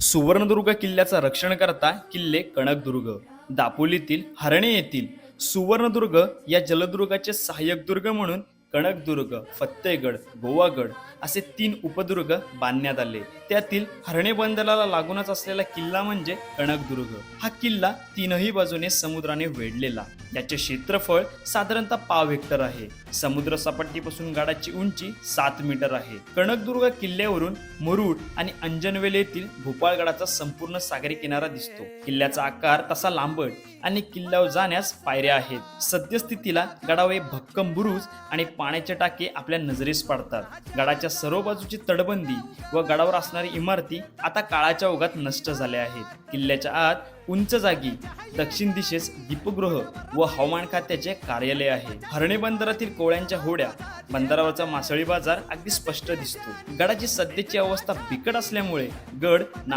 सुवर्णदुर्ग किल्ल्याचा रक्षण करता किल्ले कणकदुर्ग दापोलीतील हरणे येथील सुवर्णदुर्ग या जलदुर्गाचे सहाय्यक दुर्ग म्हणून कणकदुर्ग फत्तेगड गोवागड असे तीन उपदुर्ग बांधण्यात आले. त्यातील हरणे बंदराला लागूनच असलेला किल्ला म्हणजे कणकदुर्ग हा किल्ला तीनही बाजूने समुद्राने वेढलेला. याचे क्षेत्रफळ साधारणतः पाव हेक्टर आहे. समुद्र सपाटीपासून गडाची उंची सात मीटर आहे. कणकदुर्ग किल्ल्यावरून मुरुड आणि अंजनवेल येथील भोपाळगडाचा संपूर्ण सागरी किनारा दिसतो. किल्ल्याचा आकार तसा लांबट आणि किल्ल्यावर जाण्यास पायऱ्या आहेत. सद्यस्थितीला गडावर एक भक्कम बुरुज आणि पाण्याचे टाके आपल्या नजरेस पडतात. गडाच्या सर्व बाजूची तटबंदी व गडावर असणारी इमारती आता काळाच्या ओघात नष्ट झाल्या आहेत. किल्ल्याच्या आत उंच जागी दक्षिण दिशेस दीपगृह व हवामान खात्याचे कार्यालय आहे. हरणे बंदरातील कोळ्यांच्या होड्या बंदरावरचा मासळी बाजार अगदी स्पष्ट दिसतो. गडाची सध्याची अवस्था बिकट असल्यामुळे गड नाम